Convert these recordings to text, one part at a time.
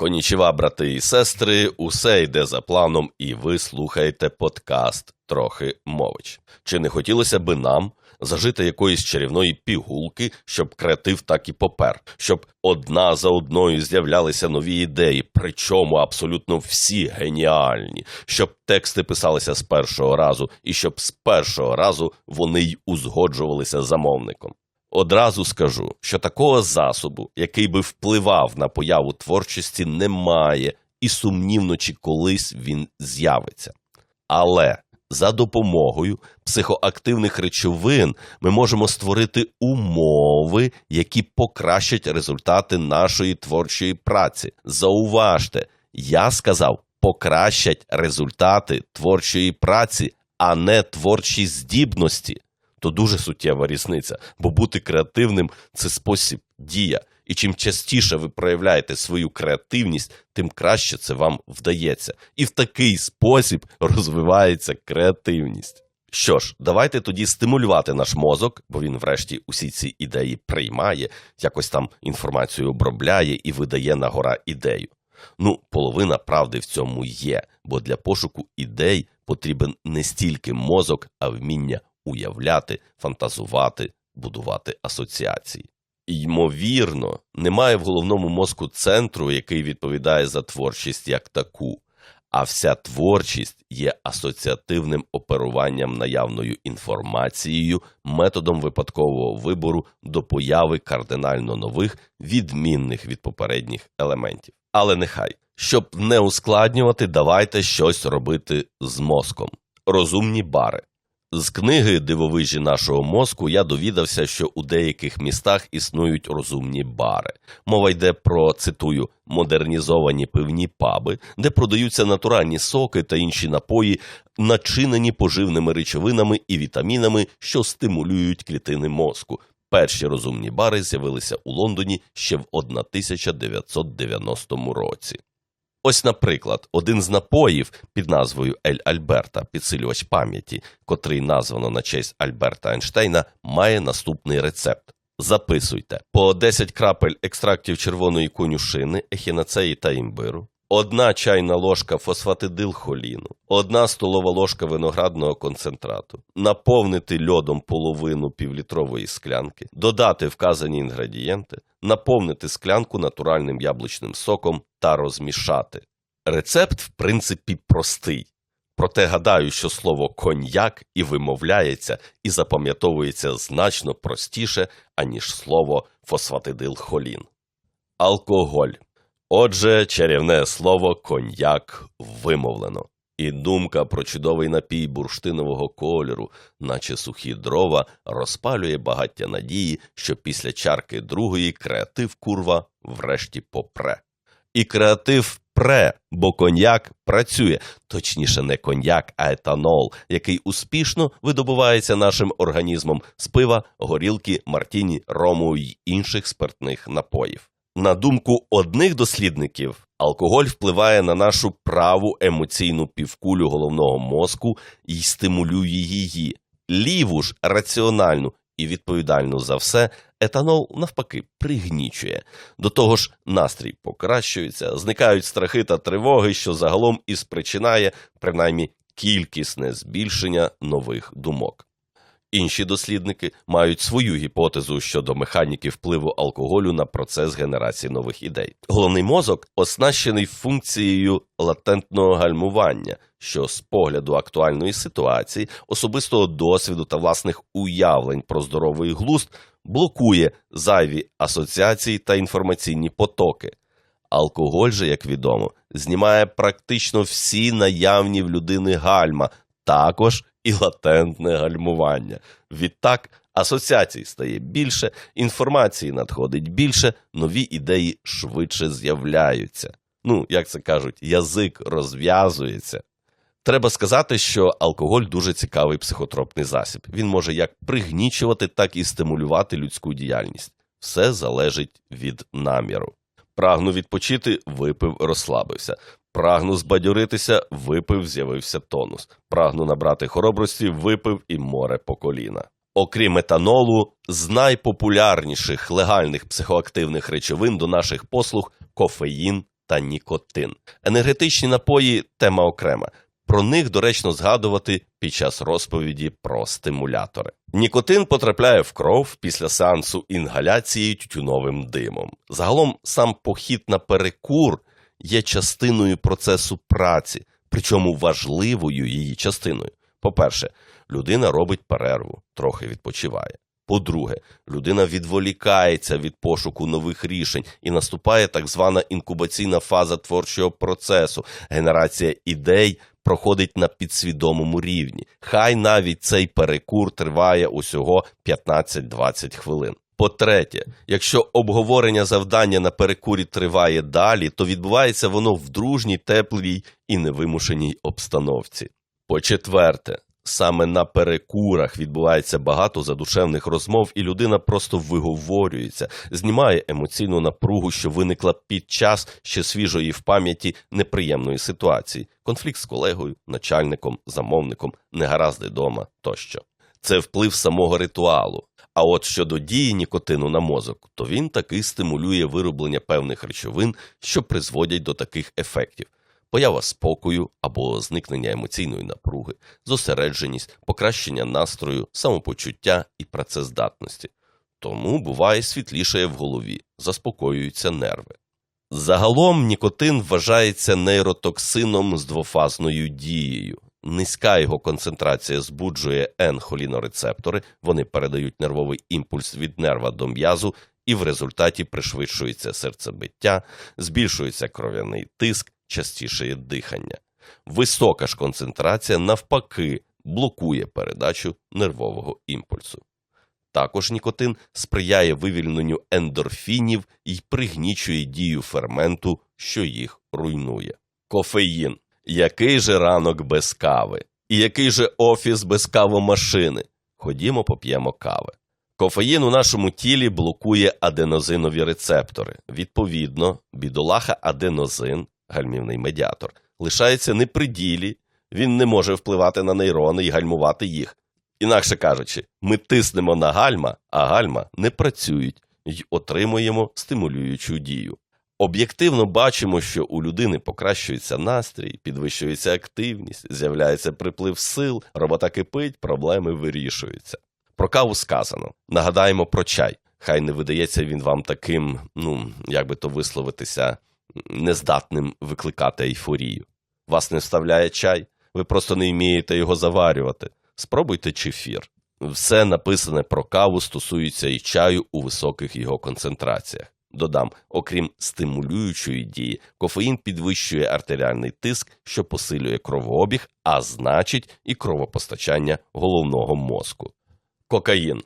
Конічева, брати і сестри, усе йде за планом, і ви слухаєте подкаст Трохи мович. Чи не хотілося би нам зажити якоїсь чарівної пігулки, щоб креатив так і попер, щоб одна за одною з'являлися нові ідеї, причому абсолютно всі геніальні, щоб тексти писалися з першого разу, і щоб з першого разу вони й узгоджувалися замовником. Одразу скажу, що такого засобу, який би впливав на появу творчості, немає, і сумнівно, чи колись він з'явиться. Але за допомогою психоактивних речовин ми можемо створити умови, які покращать результати нашої творчої праці. Зауважте, я сказав, покращать результати творчої праці, а не творчі здібності то дуже суттєва різниця, бо бути креативним це спосіб дія. І чим частіше ви проявляєте свою креативність, тим краще це вам вдається. І в такий спосіб розвивається креативність. Що ж, давайте тоді стимулювати наш мозок, бо він, врешті, усі ці ідеї приймає, якось там інформацію обробляє і видає на гора ідею. Ну, половина правди в цьому є, бо для пошуку ідей потрібен не стільки мозок, а вміння уявляти, фантазувати, будувати асоціації. Ймовірно, немає в головному мозку центру, який відповідає за творчість як таку, а вся творчість є асоціативним оперуванням наявною інформацією, методом випадкового вибору до появи кардинально нових, відмінних від попередніх елементів. Але нехай, щоб не ускладнювати, давайте щось робити з мозком. Розумні бари. З книги Дивовижі нашого мозку я довідався, що у деяких містах існують розумні бари. Мова йде про цитую модернізовані пивні паби, де продаються натуральні соки та інші напої, начинені поживними речовинами і вітамінами, що стимулюють клітини мозку. Перші розумні бари з'явилися у Лондоні ще в 1990 році. Ось, наприклад, один з напоїв під назвою Ель Альберта, підсилювач пам'яті, котрий названо на честь Альберта Ейнштейна, має наступний рецепт. Записуйте. По 10 крапель екстрактів червоної конюшини, ехінацеї та імбиру, одна чайна ложка фосфатидилхоліну, одна столова ложка виноградного концентрату, наповнити льодом половину півлітрової склянки, додати вказані інгредієнти, наповнити склянку натуральним яблучним соком та розмішати. Рецепт, в принципі, простий. Проте гадаю, що слово коньяк і вимовляється, і запам'ятовується значно простіше, аніж слово фосфатидилхолін. Алкоголь. Отже, чарівне слово коньяк вимовлено. І думка про чудовий напій бурштинового кольору, наче сухі дрова, розпалює багаття надії, що після чарки другої креатив курва врешті попре. І креатив пре, бо коньяк працює, точніше, не коньяк, а етанол, який успішно видобувається нашим організмом з пива, горілки, мартіні, рому й інших спиртних напоїв. На думку одних дослідників, алкоголь впливає на нашу праву емоційну півкулю головного мозку і стимулює її, ліву ж раціональну і відповідальну за все, етанол навпаки пригнічує. До того ж, настрій покращується, зникають страхи та тривоги, що загалом і спричинає принаймні кількісне збільшення нових думок. Інші дослідники мають свою гіпотезу щодо механіки впливу алкоголю на процес генерації нових ідей. Головний мозок оснащений функцією латентного гальмування, що з погляду актуальної ситуації, особистого досвіду та власних уявлень про здоровий глузд блокує зайві асоціації та інформаційні потоки. Алкоголь же, як відомо, знімає практично всі наявні в людини гальма, також і латентне гальмування. Відтак асоціацій стає більше, інформації надходить більше, нові ідеї швидше з'являються. Ну, як це кажуть, язик розв'язується. Треба сказати, що алкоголь дуже цікавий психотропний засіб. Він може як пригнічувати, так і стимулювати людську діяльність. Все залежить від наміру. Прагну відпочити, випив, розслабився. Прагну збадьоритися, випив, з'явився тонус. Прагну набрати хоробрості, випив і море по коліна. Окрім етанолу, з найпопулярніших легальних психоактивних речовин до наших послуг кофеїн та нікотин. Енергетичні напої тема окрема. Про них доречно згадувати під час розповіді про стимулятори. Нікотин потрапляє в кров після сеансу інгаляції тютюновим димом. Загалом сам похід на перекур є частиною процесу праці, причому важливою її частиною. По-перше, людина робить перерву, трохи відпочиває. По-друге, людина відволікається від пошуку нових рішень і наступає так звана інкубаційна фаза творчого процесу. Генерація ідей проходить на підсвідомому рівні. Хай навіть цей перекур триває усього 15-20 хвилин. По-третє, якщо обговорення завдання на перекурі триває далі, то відбувається воно в дружній, теплій і невимушеній обстановці. По-четверте, саме на перекурах відбувається багато задушевних розмов, і людина просто виговорюється, знімає емоційну напругу, що виникла під час ще свіжої в пам'яті неприємної ситуації: конфлікт з колегою, начальником, замовником, негаразди дома тощо. Це вплив самого ритуалу. А от щодо дії нікотину на мозок, то він таки стимулює вироблення певних речовин, що призводять до таких ефектів: поява спокою або зникнення емоційної напруги, зосередженість, покращення настрою, самопочуття і працездатності. Тому буває світліше в голові, заспокоюються нерви. Загалом нікотин вважається нейротоксином з двофазною дією. Низька його концентрація збуджує N-холінорецептори, вони передають нервовий імпульс від нерва до м'язу, і в результаті пришвидшується серцебиття, збільшується кров'яний тиск, частішає дихання. Висока ж концентрація, навпаки, блокує передачу нервового імпульсу. Також нікотин сприяє вивільненню ендорфінів і пригнічує дію ферменту, що їх руйнує. Кофеїн. Який же ранок без кави? І який же офіс без кавомашини? Ходімо, поп'ємо кави. Кофеїн у нашому тілі блокує аденозинові рецептори. Відповідно, бідолаха аденозин, гальмівний медіатор, лишається не при ділі, він не може впливати на нейрони і гальмувати їх. Інакше кажучи, ми тиснемо на гальма, а гальма не працюють і отримуємо стимулюючу дію. Об'єктивно бачимо, що у людини покращується настрій, підвищується активність, з'являється приплив сил, робота кипить, проблеми вирішуються. Про каву сказано. Нагадаємо про чай. Хай не видається він вам таким, ну як би то висловитися, нездатним викликати ейфорію. Вас не вставляє чай, ви просто не вмієте його заварювати. Спробуйте чефір. Все написане про каву стосується і чаю у високих його концентраціях. Додам, окрім стимулюючої дії, кофеїн підвищує артеріальний тиск, що посилює кровообіг, а значить і кровопостачання головного мозку. Кокаїн.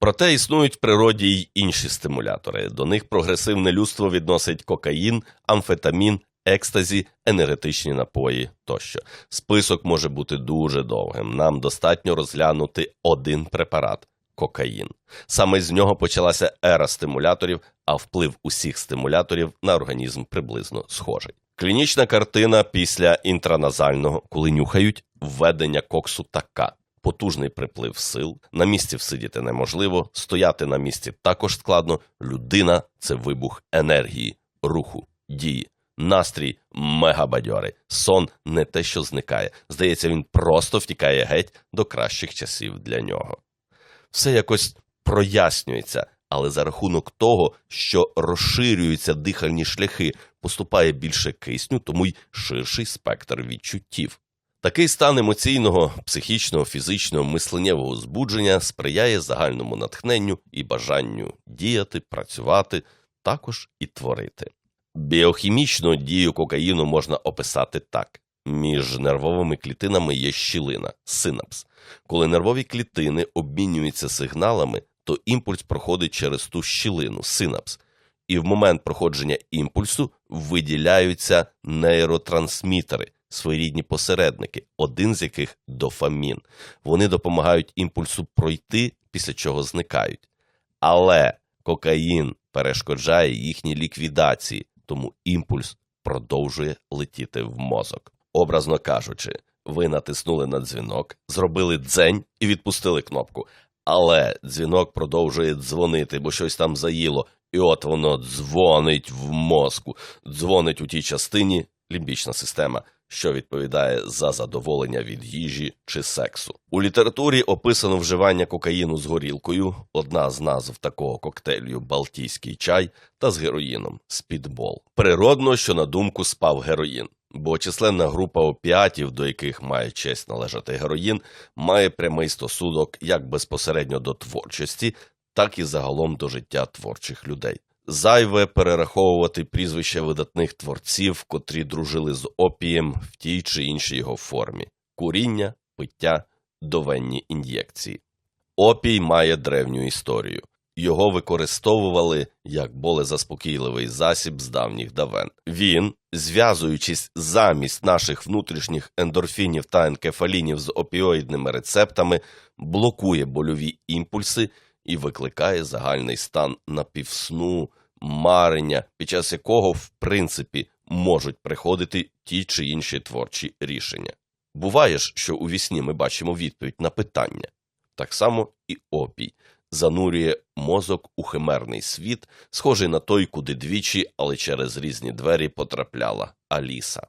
Проте існують в природі й інші стимулятори. До них прогресивне людство відносить кокаїн, амфетамін, екстазі, енергетичні напої тощо. Список може бути дуже довгим. Нам достатньо розглянути один препарат кокаїн. Саме з нього почалася ера стимуляторів, а вплив усіх стимуляторів на організм приблизно схожий. Клінічна картина після інтраназального, коли нюхають, введення коксу така. Потужний приплив сил, на місці всидіти неможливо, стояти на місці також складно. Людина це вибух енергії, руху, дії. Настрій мегабадьорий. Сон не те, що зникає. Здається, він просто втікає геть до кращих часів для нього. Все якось прояснюється, але за рахунок того, що розширюються дихальні шляхи, поступає більше кисню, тому й ширший спектр відчуттів. Такий стан емоційного, психічного, фізичного, мисленнєвого збудження сприяє загальному натхненню і бажанню діяти, працювати, також і творити. Біохімічну дію кокаїну можна описати так: між нервовими клітинами є щілина, синапс. Коли нервові клітини обмінюються сигналами, то імпульс проходить через ту щілину, синапс. І в момент проходження імпульсу виділяються нейротрансмітери, своєрідні посередники, один з яких дофамін. Вони допомагають імпульсу пройти, після чого зникають. Але кокаїн перешкоджає їхній ліквідації, тому імпульс продовжує летіти в мозок. Образно кажучи, ви натиснули на дзвінок, зробили дзень і відпустили кнопку. Але дзвінок продовжує дзвонити, бо щось там заїло, І от воно дзвонить в мозку, дзвонить у тій частині лімбічна система, що відповідає за задоволення від їжі чи сексу. У літературі описано вживання кокаїну з горілкою, одна з назв такого коктейлю Балтійський чай та з героїном спідбол. Природно, що на думку спав героїн. Бо численна група опіатів, до яких має честь належати героїн, має прямий стосунок як безпосередньо до творчості, так і загалом до життя творчих людей. Зайве перераховувати прізвища видатних творців, котрі дружили з опієм в тій чи іншій його формі: куріння, пиття, довенні ін'єкції. Опій має древню історію. Його використовували як болезаспокійливий засіб з давніх давен. Він, зв'язуючись замість наших внутрішніх ендорфінів та енкефалінів з опіоїдними рецептами, блокує больові імпульси і викликає загальний стан напівсну, марення, під час якого, в принципі, можуть приходити ті чи інші творчі рішення. Буває ж, що у вісні ми бачимо відповідь на питання. Так само і опій занурює мозок у химерний світ, схожий на той, куди двічі, але через різні двері потрапляла Аліса.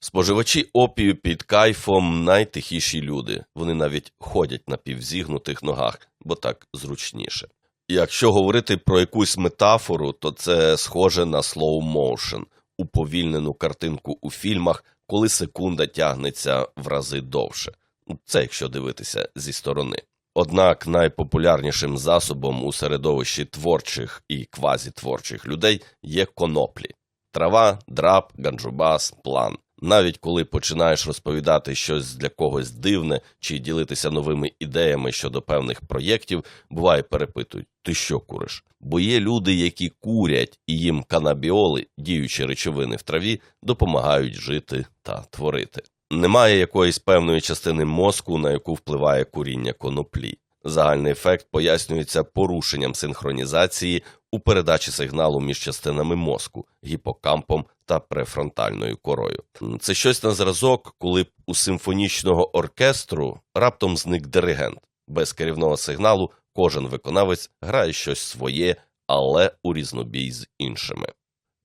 Споживачі опію під кайфом найтихіші люди. Вони навіть ходять на півзігнутих ногах, бо так зручніше. Якщо говорити про якусь метафору, то це схоже на slow motion, уповільнену картинку у фільмах, коли секунда тягнеться в рази довше. Це якщо дивитися зі сторони. Однак найпопулярнішим засобом у середовищі творчих і квазітворчих людей є коноплі. Трава, драп, ганджубас, план. Навіть коли починаєш розповідати щось для когось дивне чи ділитися новими ідеями щодо певних проєктів, буває перепитують: ти що куриш? Бо є люди, які курять, і їм канабіоли, діючі речовини в траві, допомагають жити та творити. Немає якоїсь певної частини мозку, на яку впливає куріння коноплі. Загальний ефект пояснюється порушенням синхронізації у передачі сигналу між частинами мозку, гіпокампом та префронтальною корою. Це щось на зразок, коли б у симфонічного оркестру раптом зник диригент. Без керівного сигналу кожен виконавець грає щось своє, але у різнобій з іншими.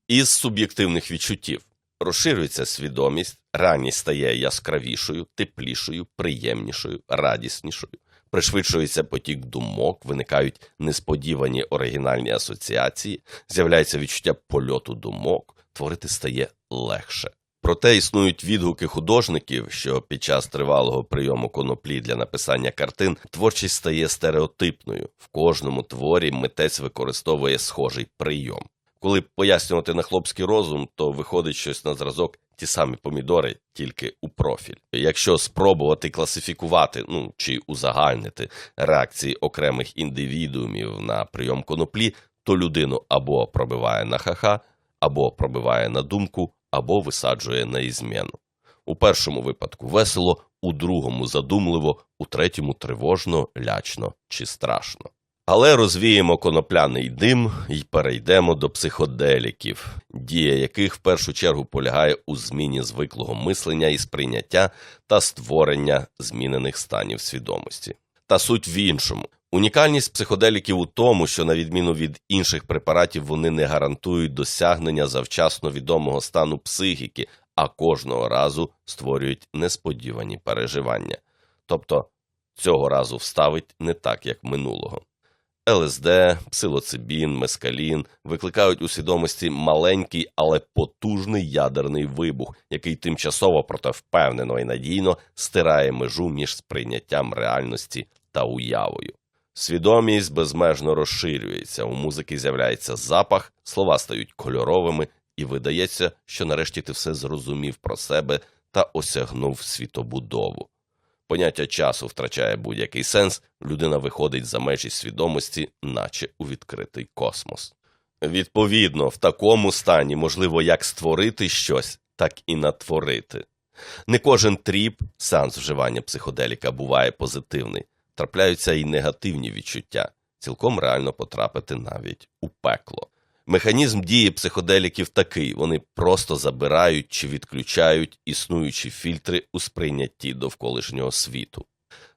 Із суб'єктивних відчуттів розширюється свідомість, ранність стає яскравішою, теплішою, приємнішою, радіснішою пришвидшується потік думок, виникають несподівані оригінальні асоціації, з'являється відчуття польоту думок, творити стає легше. Проте існують відгуки художників, що під час тривалого прийому коноплі для написання картин творчість стає стереотипною. В кожному творі митець використовує схожий прийом. Коли пояснювати на хлопський розум, то виходить щось на зразок ті самі помідори, тільки у профіль. Якщо спробувати класифікувати, ну чи узагальнити реакції окремих індивідуумів на прийом коноплі, то людину або пробиває на ха-ха, або пробиває на думку, або висаджує на ізміну. У першому випадку весело, у другому задумливо, у третьому тривожно, лячно чи страшно. Але розвіємо конопляний дим і перейдемо до психоделіків, дія яких в першу чергу полягає у зміні звиклого мислення і сприйняття та створення змінених станів свідомості. Та суть в іншому. Унікальність психоделіків у тому, що, на відміну від інших препаратів, вони не гарантують досягнення завчасно відомого стану психіки, а кожного разу створюють несподівані переживання. Тобто цього разу вставить не так, як минулого. ЛСД, псилоцибін, мескалін викликають у свідомості маленький, але потужний ядерний вибух, який тимчасово, проте впевнено і надійно стирає межу між сприйняттям реальності та уявою. Свідомість безмежно розширюється, у музики з'являється запах, слова стають кольоровими, і видається, що нарешті ти все зрозумів про себе та осягнув світобудову поняття часу втрачає будь-який сенс, людина виходить за межі свідомості, наче у відкритий космос. Відповідно, в такому стані можливо як створити щось, так і натворити. Не кожен тріп, сеанс вживання психоделіка буває позитивний, трапляються і негативні відчуття, цілком реально потрапити навіть у пекло. Механізм дії психоделіків такий: вони просто забирають чи відключають існуючі фільтри у сприйнятті довколишнього світу.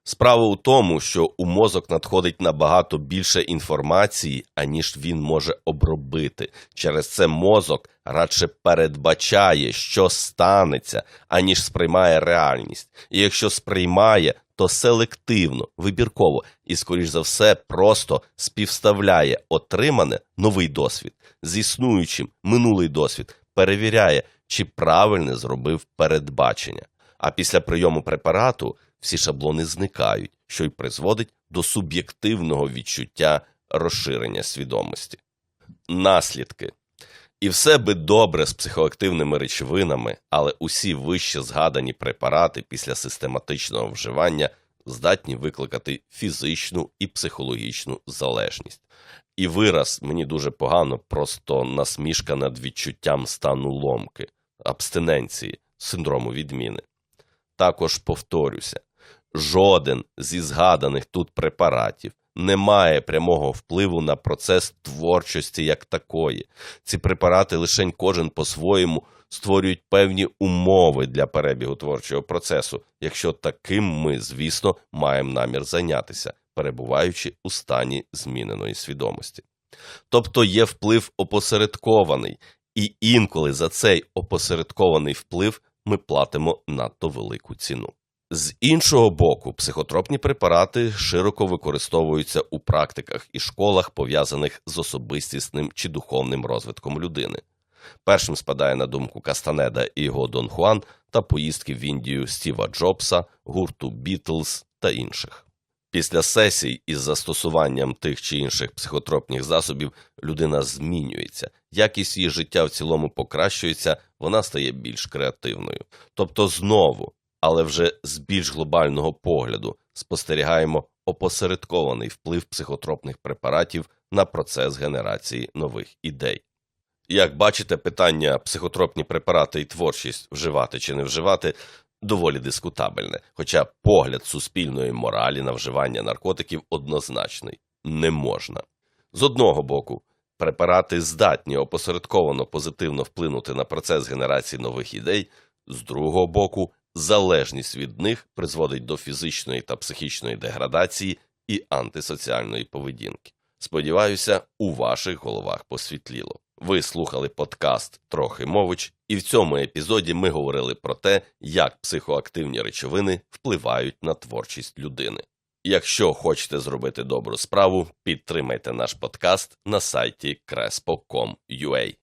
Справа у тому, що у мозок надходить набагато більше інформації, аніж він може обробити. Через це мозок радше передбачає, що станеться, аніж сприймає реальність. І якщо сприймає, то селективно, вибірково і, скоріш за все, просто співставляє отримане новий досвід з існуючим минулий досвід, перевіряє, чи правильне зробив передбачення. А після прийому препарату всі шаблони зникають, що й призводить до суб'єктивного відчуття розширення свідомості. Наслідки. І все би добре з психоактивними речовинами, але усі вище згадані препарати після систематичного вживання здатні викликати фізичну і психологічну залежність. І вираз мені дуже погано, просто насмішка над відчуттям стану ломки, абстиненції, синдрому відміни. Також повторюся, жоден зі згаданих тут препаратів не має прямого впливу на процес творчості як такої. Ці препарати лише кожен по-своєму створюють певні умови для перебігу творчого процесу, якщо таким ми, звісно, маємо намір зайнятися, перебуваючи у стані зміненої свідомості. Тобто є вплив опосередкований, і інколи за цей опосередкований вплив ми платимо надто велику ціну. З іншого боку, психотропні препарати широко використовуються у практиках і школах, пов'язаних з особистісним чи духовним розвитком людини. Першим спадає на думку Кастанеда і його Дон Хуан та поїздки в Індію Стіва Джобса, гурту Бітлз та інших. Після сесій із застосуванням тих чи інших психотропних засобів людина змінюється, якість її життя в цілому покращується, вона стає більш креативною. Тобто, знову, але вже з більш глобального погляду, спостерігаємо опосередкований вплив психотропних препаратів на процес генерації нових ідей. Як бачите, питання психотропні препарати і творчість вживати чи не вживати доволі дискутабельне, хоча погляд суспільної моралі на вживання наркотиків однозначний не можна. З одного боку, препарати здатні опосередковано позитивно вплинути на процес генерації нових ідей, з другого боку, залежність від них призводить до фізичної та психічної деградації і антисоціальної поведінки. Сподіваюся, у ваших головах посвітліло. Ви слухали подкаст Трохи мович, і в цьому епізоді ми говорили про те, як психоактивні речовини впливають на творчість людини. Якщо хочете зробити добру справу, підтримайте наш подкаст на сайті crespo.com.ua.